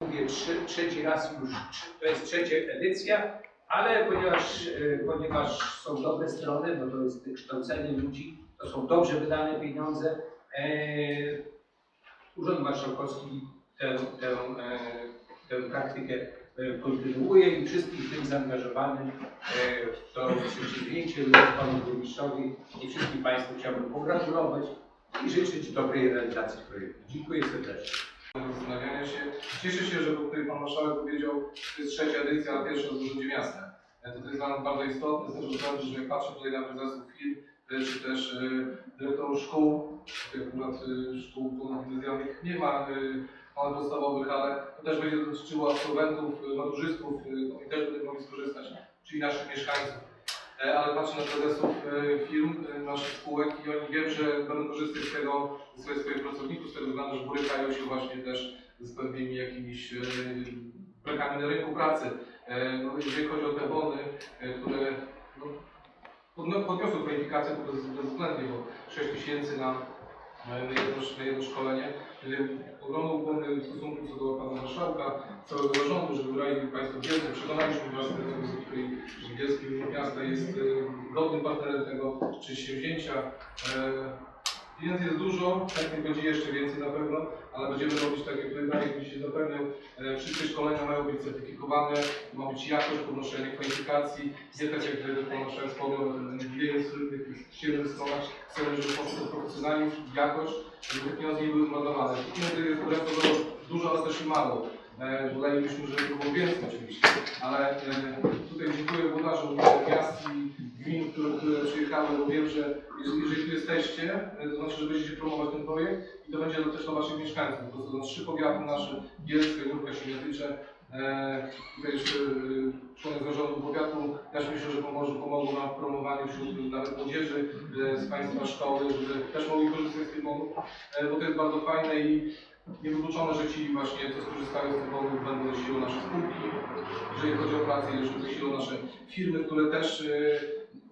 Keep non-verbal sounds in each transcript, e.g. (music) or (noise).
mówię trzy, trzeci raz już, to jest trzecia edycja, ale ponieważ, e, ponieważ są dobre strony, bo to jest kształcenie ludzi, to są dobrze wydane pieniądze, e, Urząd Marszałkowski tę, tę, e, tę praktykę kontynuuje i wszystkich tym zaangażowanym w to przedsięwzięcie, panu burmistrzowi i wszystkim Państwu chciałbym pogratulować i życzyć dobrej realizacji projektu. Dziękuję serdecznie. Cieszę się, że tutaj Pan Marszałek powiedział, że to jest trzecia edycja, a pierwsza w Urzędzie Miasta. E, To, jest dla nas bardzo istotne z tego względu, że jak patrzę tutaj na prezesów firm, e, czy też e, dyrektorów szkół, tutaj akurat szkół ponadgimnazjalnych nie ma, ale podstawowych, ale to też będzie dotyczyło absolwentów, maturzystów, oni też będą mogli skorzystać, czyli naszych mieszkańców. E, Ale patrzę na prezesów e, firm, e, naszych spółek i oni wiem, że będą korzystać z tego, ze swoich, pracowników, z tego względu, że borykają się właśnie też z pewnymi jakimiś brakami na rynku pracy. No, jeżeli chodzi o te bony, które no, podno- podniosły kwalifikację, to bez- bezwzględnie, bo 6 tysięcy na, jedno, na jedno szkolenie. Ogromną ukłonę w stosunku co do Pana Marszałka, całego zarządu, że wybrali Państwo Bielsko. Przekonaliśmy Was, że że Bielskie Miasta jest e, godnym partnerem tego przedsięwzięcia. E, Pieniędzy jest dużo, chętnie będzie jeszcze więcej na pewno, ale będziemy robić tak, jak Daniel dzisiaj zapewniał. E, Wszystkie szkolenia mają być certyfikowane, ma być jakość, podnoszenie kwalifikacji. Nie tak jak Pan wspomniał, MBA jest w siedem stronach. Chcemy, żeby poszło profesjonalizm, jakość, żeby te pieniądze nie były zmarnowane. Pieniędzy jest dużo, ale też i mało. E, Wolelibyśmy, żeby było więcej oczywiście, ale przyjechały, bo wiem, że jeżeli, tu jesteście, e, to znaczy, że będziecie promować ten projekt i to będzie też dla Waszych mieszkańców. Po prostu na trzy powiaty nasze, Bielskie, Jurka, Siemiatycze, e, tutaj jeszcze e, członek zarządu powiatu, też myślę, że pomoże, pomogą nam w promowaniu wśród nawet młodzieży z Państwa szkoły, żeby też mogli korzystać z tych bonów, bo to jest bardzo fajne i niewykluczone, że ci właśnie, co skorzystają z tych bonów, będą siłą nasze spółki, jeżeli chodzi o pracę, jeżeli chodzi o nasze firmy, które też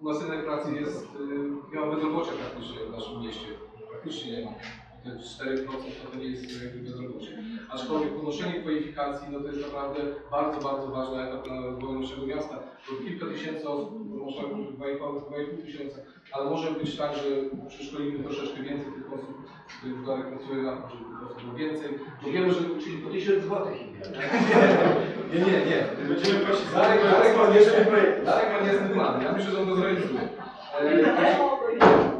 u nas rynek pracy jest, y, nie ma bezrobocia praktycznie w naszym mieście. Praktycznie nie ma. Te 4% to nie jest bezrobocie. Aczkolwiek podnoszenie kwalifikacji no to jest naprawdę bardzo, bardzo ważny etap dla rozwoju naszego miasta. Bo kilka tysięcy osób, może 2,5 tysiąca, ale może być tak, że przeszkolimy troszeczkę więcej tych osób, których Darek pracuje na to, żeby tych osób było więcej. Bo wiemy, że czyli po 1000 złotych (laughs) Nie, nie, nie. Będziemy prosić za Darek, Darek, projektu. Darek ma niezły plan. Ja myślę, że on to zrealizuje. E,